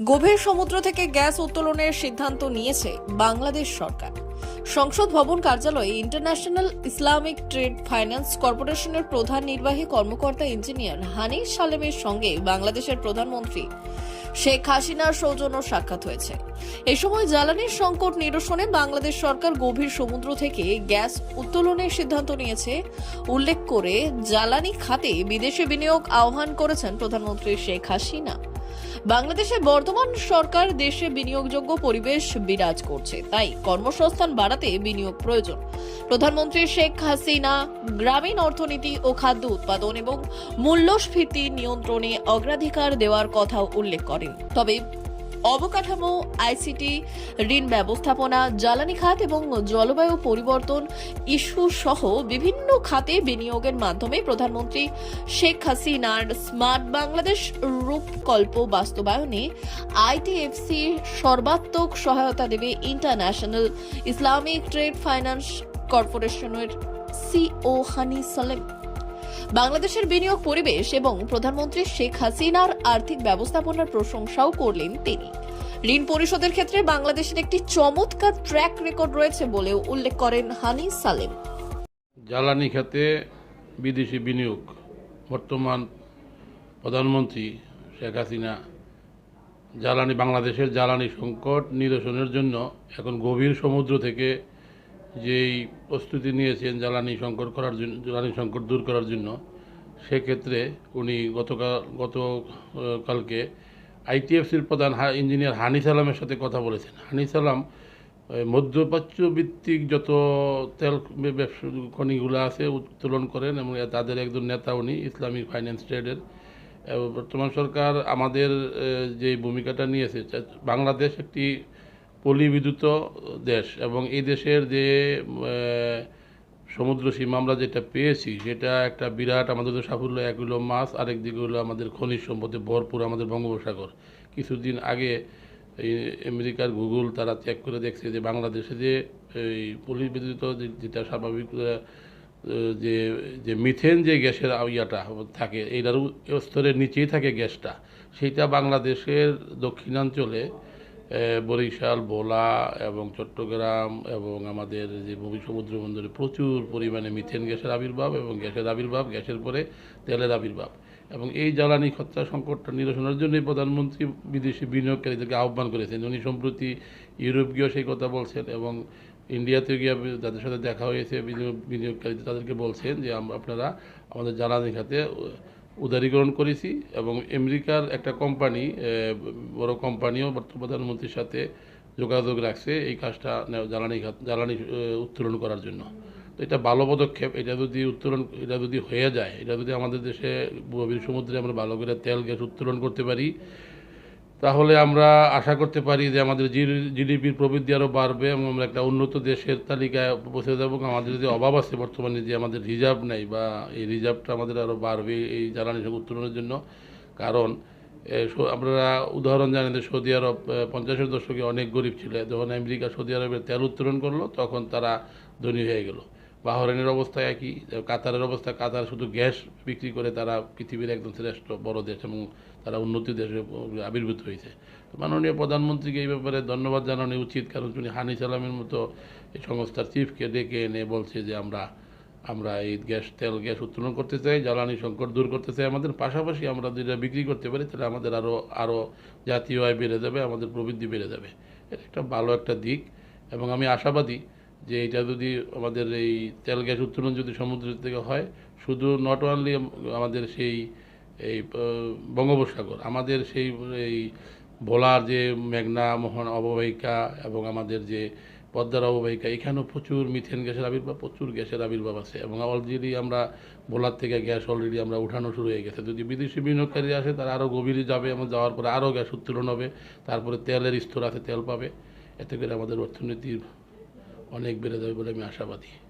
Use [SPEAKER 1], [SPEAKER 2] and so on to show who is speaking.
[SPEAKER 1] গভীর সমুদ্র থেকে গ্যাস উত্তোলনের সিদ্ধান্ত নিয়েছে বাংলাদেশ সরকার। সংসদ ভবন কার্যালয়ে ইন্টারন্যাশনাল ইসলামিক ট্রেড ফাইন্যান্স কর্পোরেশনের প্রধান নির্বাহী কর্মকর্তা ইঞ্জিনিয়ার হানিফ সালেমের সঙ্গে বাংলাদেশের প্রধানমন্ত্রী শেখ হাসিনার সৌজন্য সাক্ষাৎ হয়েছে। এই সময় জ্বালানির সংকট নিরসনে বাংলাদেশ সরকার গভীর সমুদ্র থেকে গ্যাস উত্তোলনের সিদ্ধান্ত নিয়েছে। উল্লেখ করে, জ্বালানি খাতে বিদেশি বিনিয়োগ আহ্বান করেছেন প্রধানমন্ত্রী শেখ হাসিনা। বাংলাদেশে বর্তমান সরকার দেশে বিনিয়োগযোগ্য পরিবেশ বিরাজ করছে। তাই কর্মসংস্থান বাড়াতে বিনিয়োগ প্রয়োজন। প্রধানমন্ত্রী শেখ হাসিনা গ্রামীণ অর্থনীতি ও খাদ্য উৎপাদন এবং মূল্যস্ফীতি নিয়ন্ত্রণে অগ্রাধিকার দেওয়ার কথা উল্লেখ করেন। তবে অবকাঠামো, আইসিটি, ঋণ ব্যবস্থাপনা, জ্বালানি খাত এবং জলবায়ু পরিবর্তন ইস্যু সহ বিভিন্ন খাতে বিনিয়োগের মাধ্যমে প্রধানমন্ত্রী শেখ হাসিনার স্মার্ট বাংলাদেশ রূপকল্প বাস্তবায়নে আইটিএফসি সর্বাত্মক সহায়তা দেবে ইন্টারন্যাশনাল ইসলামিক ট্রেড ফাইন্যান্স কর্পোরেশনের সিও হানি সালেম। বাংলাদেশের বিনিয়োগ পরিবেশ এবং প্রধানমন্ত্রী শেখ হাসিনার আর্থিক ব্যবস্থাপনার প্রশংসাও করলেন তিনি। ঋণ পরিশোধের ক্ষেত্রে বাংলাদেশের একটি চমৎকার ট্র্যাক রেকর্ড রয়েছে বলেও উল্লেখ করেন হানি সালেম।
[SPEAKER 2] জ্বালানি খাতে বিদেশি বিনিয়োগ। বর্তমান প্রধানমন্ত্রী শেখ হাসিনা জ্বালানি, বাংলাদেশের জ্বালানি সংকট নিরসনের জন্য এখন গভীর সমুদ্র থেকে যেই প্রস্তুতি নিয়েছেন জ্বালানি সংকট করার জন্য, জ্বালানি সংকট দূর করার জন্য, সেক্ষেত্রে উনি গতকাল গতকালকে আইটিএফসির প্রধান ইঞ্জিনিয়ার হানি সালামের সাথে কথা বলেছেন। হানি সালাম মধ্যপ্রাচ্য ভিত্তিক যত তেল ব্যবসা খনিগুলো আছে উত্তোলন করেন এবং তাদের একজন নেতা উনি, ইসলামিক ফাইন্যান্স ট্রেডের। বর্তমান সরকার আমাদের যে ভূমিকাটা নিয়েছে, বাংলাদেশ একটি পলিবিদ্যুৎ দেশ এবং এই দেশের যে সমুদ্র সীমা আমরা যেটা পেয়েছি, সেটা একটা বিরাট আমাদের সাফল্য। এক হলো মাছ, আরেক দিকে হলো আমাদের খনিজ সম্পদে ভরপুর আমাদের বঙ্গোপসাগর। কিছুদিন আগে এই আমেরিকার গুগল তারা চেক করে দেখছে যে বাংলাদেশে যে এই পলিবিদ্যুৎ যে- যেটা স্বাভাবিক যে যে মিথেন যে গ্যাসের ইয়াটা থাকে, এইটার স্তরের নিচেই থাকে গ্যাসটা। সেইটা বাংলাদেশের দক্ষিণাঞ্চলে বরিশাল, ভোলা এবং চট্টগ্রাম এবং আমাদের যে ভূমি সমুদ্র বন্দরে প্রচুর পরিমাণে মিথেন গ্যাসের আবির্ভাব এবং গ্যাসের আবির্ভাব, গ্যাসের পরে তেলের আবির্ভাব। এবং এই জ্বালানি খরচা সংকটটা নিরসনের জন্যই প্রধানমন্ত্রী বিদেশি বিনিয়োগকারীদেরকে আহ্বান করেছেন। উনি সম্প্রতি ইউরোপ গিয়েও সেই কথা বলছেন এবং ইন্ডিয়াতে গিয়ে যাদের সাথে দেখা হয়েছে, বিনিয়োগ, বিনিয়োগকারীদের তাদেরকে বলছেন যে, আমরা, আপনারা আমাদের জ্বালানি খাতে উদারীকরণ করেছি এবং আমেরিকার একটা কোম্পানি বড় কোম্পানিও প্রধানমন্ত্রীর সাথে যোগাযোগ রাখছে এই কাজটা জ্বালানি খাত জ্বালানি উত্তোলন করার জন্য। তো এটা ভালো পদক্ষেপ, এটা যদি উত্তোলন, এটা যদি হয়ে যায়, এটা যদি আমাদের দেশে গভীর সমুদ্রে আমরা ভালো করে তেল, গ্যাস উত্তোলন করতে পারি তাহলে আমরা আশা করতে পারি যে আমাদের জিডিপির প্রবৃদ্ধি আরও বাড়বে এবং আমরা একটা উন্নত দেশের তালিকায় বসে যাব আমাদের যে অভাব আছে বর্তমানে যে আমাদের রিজার্ভ নেই বা এই রিজার্ভটা আমাদের আরও বাড়বে এই জ্বালানি উত্তোলনের জন্য। কারণ আপনারা উদাহরণ জানেন যে সৌদি আরব পঞ্চাশের দশকে অনেক গরিব ছিল। যখন আমেরিকা সৌদি আরবের তেল উত্তোলন করল, তখন তারা ধনী হয়ে গেল। বাহরাইনের অবস্থা একই, কাতারের অবস্থা, কাতার শুধু গ্যাস বিক্রি করে তারা পৃথিবীর একদম শ্রেষ্ঠ বড় দেশ এবং তারা উন্নতি দেশে আবির্ভূত হয়েছে। মাননীয় প্রধানমন্ত্রীকে এই ব্যাপারে ধন্যবাদ জানানো উচিত, কারণ তিনি হানি সালামের মতো এই সংস্থার চিফকে ডেকে এনে বলছে যে আমরা আমরা এই গ্যাস, তেল, গ্যাস উত্তোলন করতে চাই, জ্বালানি সংকট দূর করতে চাই আমাদের। পাশাপাশি আমরা যেটা বিক্রি করতে পারি, তাহলে আমাদের আরও আরও জাতীয় আয় বেড়ে যাবে, আমাদের প্রবৃদ্ধি বেড়ে যাবে। এটা একটা ভালো একটা দিক এবং আমি আশাবাদী যে এটা যদি আমাদের এই তেল গ্যাস উত্তোলন যদি সমুদ্র থেকে হয়, শুধু নট অনলি আমাদের সেই, এই বঙ্গোপসাগর, আমাদের সেই, এই ভোলার যে মেঘনা, মোহন অববাহিকা এবং আমাদের যে পদ্মার অববাহিকা, এখানেও প্রচুর মিথেন গ্যাসের আবির্ভাব, প্রচুর গ্যাসের আবির্ভাব আছে এবং অলরেডি আমরা ভোলার থেকে গ্যাস অলরেডি আমরা উঠানো শুরু হয়ে গেছে। যদি বিদেশি বিনিয়োগকারী আসে, তারা আরও গভীরে যাবে এবং যাওয়ার পরে আরও গ্যাস উত্তোলন হবে, তারপরে তেলের স্তর আছে, তেল পাবে। এতে করে আমাদের অর্থনীতির অনেক বেড়ে যাবে বলে আমি আশাবাদী।